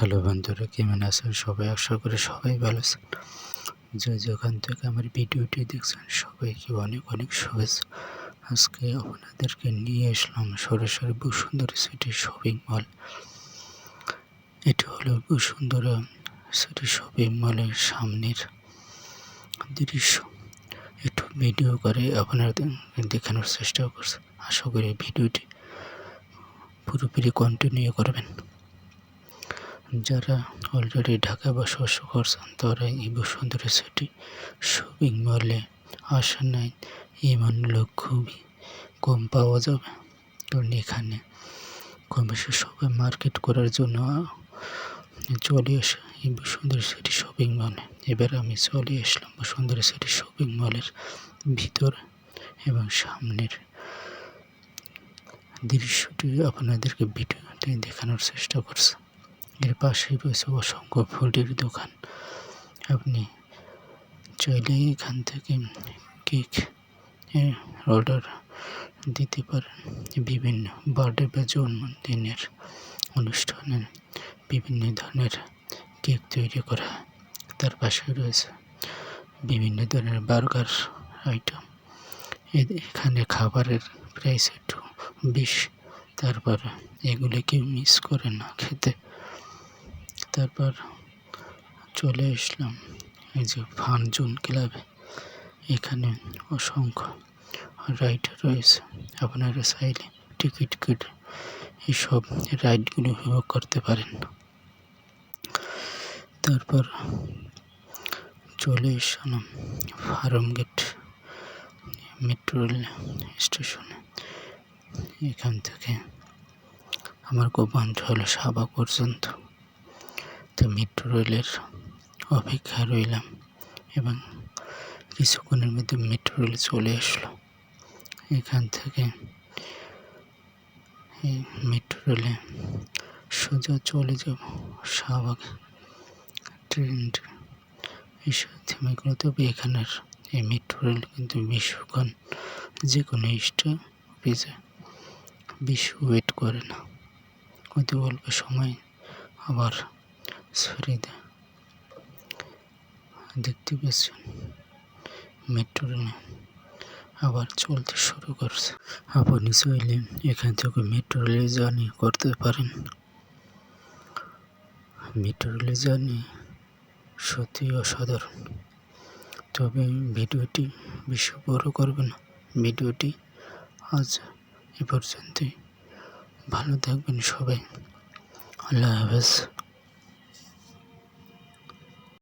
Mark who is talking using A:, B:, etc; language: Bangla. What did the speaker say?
A: হ্যালো বন্ধুরা, কেমন আছেন সবাই? আশা করি সবাই ভালো আছেন। যে যেখান থেকে আমার ভিডিওটি দেখছেন, সবাইকে অনেক অনেক শুভেচ্ছা। আজকে আপনাদেরকে নিয়ে আসলাম সরাসরি বসুন্ধরা সিটি শপিং মল। এটা হলো বসুন্ধরা সিটি শপিং মলের সামনের দৃশ্য। একটু ভিডিও করে আপনাদের দেখানোর চেষ্টা করছে। আশা করি ভিডিওটি পুরোপুরি কন্টিনিউ করবেন। যারা অলরেডি ঢাকায় বসবাস করছেন, তারা এই বসুন্ধরা সিটি শপিং মলে আসেন নাই। এমন লোক খুবই কম পাওয়া যাবে। কারণ এখানে কম বেশি সবাই মার্কেট করার জন্য চলে আসে এই বসুন্ধরা সিটি শপিং মলে এবার আমি চলে আসলাম বসুন্ধরা সিটি শপিং মলের ভিতর এবং সামনের দৃশ্যটি আপনাদেরকে ভিডিওতে দেখানোর চেষ্টা করছে। এর পাশেই রয়েছে অসংখ্য ফুলের দোকান। আপনি চাইলে এখান থেকে কেক অর্ডার দিতে পারেন। বিভিন্ন বার্থডে বা জন্মদিনের অনুষ্ঠানের বিভিন্ন ধরনের কেক তৈরি করা তার পাশে রয়েছে। বিভিন্ন ধরনের বার্গার আইটেম। এখানে খাবারের প্রাইস একটু বেশি, তারপর এগুলি কেউ মিস করে না খেতে। তারপর চলে আসলাম এই যে ফান জোন ক্লাবে এখানে অসংখ্য রাইড রয়েছে। আপনারা চাইলে টিকিট কেটে এইসব রাইডগুলো উপভোগ করতে পারেন। তারপর চলে এসলাম ফার্ম গেট মেট্রো রেল স্টেশনে। এখান থেকে আমার হলো সাবা পর্যন্ত। তো মেট্রো রেলের অপেক্ষা রইলাম এবং কিছুক্ষণের মধ্যে মেট্রো রেল চলে আসলো। এখান থেকে এই মেট্রো রেলে সোজা চলে যাব শাহবাগ ট্রেন এসব থেমে গেল। তবে এখানের এই মেট্রো রেল কিন্তু বেশিক্ষণ যে কোনো স্টপেজে বেশি ওয়েট করে না। অতি অল্প সময় আবার দেয়। দেখতে পাচ্ছেন মেট্রো রেলে আবার চলতে শুরু করছে। আপনি চাইলে এখান থেকে মেট্রো রেলে জার্নি করতে পারেন। মেট্রো রেলে জার্নি সত্যি অসাধারণ। তবে ভিডিওটি বেশি বড় করবে না। ভিডিওটি আজ এ পর্যন্তই। ভালো থাকবেন সবাই। আল্লাহ হাফেজ।